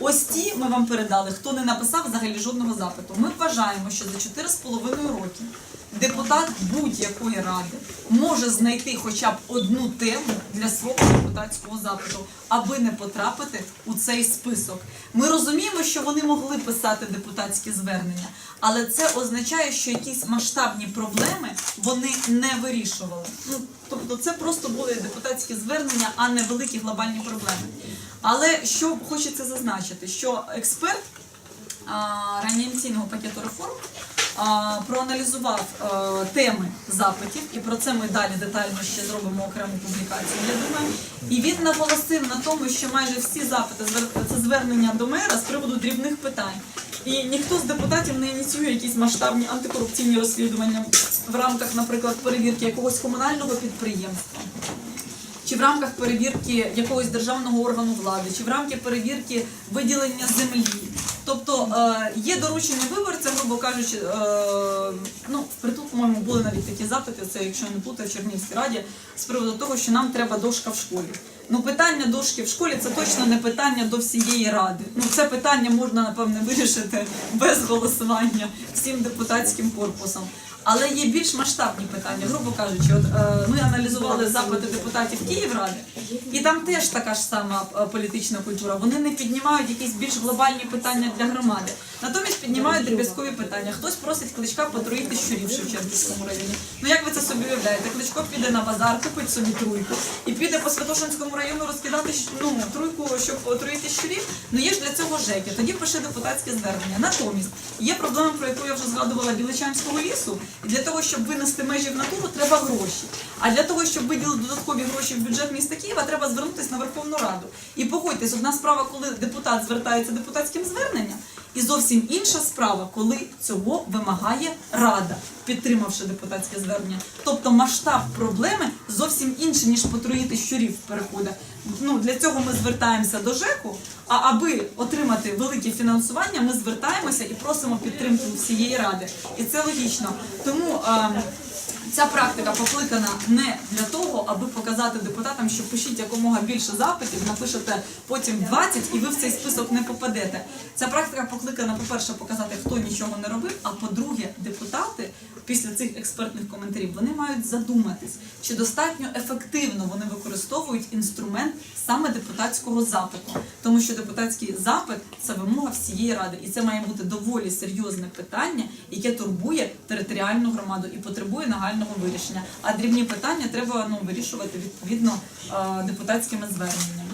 Ось ті ми вам передали, хто не написав взагалі жодного запиту. Ми вважаємо, що за 4,5 роки депутат будь-якої ради може знайти хоча б одну тему для свого депутатського запиту, аби не потрапити у цей список. Ми розуміємо, що вони могли писати депутатські звернення, але це означає, що якісь масштабні проблеми вони не вирішували. Ну тобто, це просто були депутатські звернення, а не великі глобальні проблеми. Але що хочеться зазначити, що експерт а, реанімаційного пакету реформ проаналізував теми запитів, і про це ми далі детально ще зробимо окрему публікацію. Я думаю, і він наголосив на тому, що майже всі запити це звернення до мера з приводу дрібних питань. І ніхто з депутатів не ініціює якісь масштабні антикорупційні розслідування в рамках, наприклад, перевірки якогось комунального підприємства чи в рамках перевірки якогось державного органу влади, чи в рамках перевірки виділення землі. Е, є доручення виборця, грубо кажучи, е, ну впритул, по-моєму, були навіть такі запити, це якщо я не плутаю, в Чернівській раді, з приводу того, що нам треба дошка в школі. Ну, питання дошки в школі це точно не питання до всієї ради. Ну, це питання можна напевне вирішити без голосування всім депутатським корпусом. Але є більш масштабні питання, грубо кажучи, от е, ми аналізували запити депутатів Київради, і там теж така ж сама е, політична культура. Вони не піднімають якісь більш глобальні питання для громади. Натомість піднімають дріб'язкові питання. Хтось просить кличка потруїти щурів в Шевченківському районі. Ну як ви це собі уявляєте? Кличко піде на базар, купить собі труйку і піде по Святошинському району розкидати ну, труйку, щоб отруїти щурів. Ну є ж для цього ЖЕКи. Тоді пише депутатське звернення. Натомість є проблема, про яку я вже згадувала Біличанського лісу. І для того, щоб винести межі в натуру, треба гроші. А для того, щоб виділити додаткові гроші в бюджет міста Києва, треба звернутися на Верховну Раду. І погодьтесь, одна справа, коли депутат звертається депутатським зверненням, і зовсім інша справа, коли цього вимагає Рада, підтримавши депутатське звернення. Тобто масштаб проблеми зовсім інший, ніж потруїти щурів переходить. Ну для цього ми звертаємося до ЖЕКу. А аби отримати велике фінансування, ми звертаємося і просимо підтримку всієї ради. І це логічно. Тому. ем, Ця практика покликана не для того, аби показати депутатам, що пишіть якомога більше запитів, напишете потім 20 і ви в цей список не попадете. Ця практика покликана, по-перше, показати, хто нічого не робив. А по-друге, депутати після цих експертних коментарів вони мають задуматись, чи достатньо ефективно вони використовують інструмент саме депутатського запиту, тому що депутатський запит це вимога всієї ради, і це має бути доволі серйозне питання, яке турбує територіальну громаду і потребує нагального вирішення. А дрібні питання треба ну вирішувати відповідно е, депутатськими зверненнями.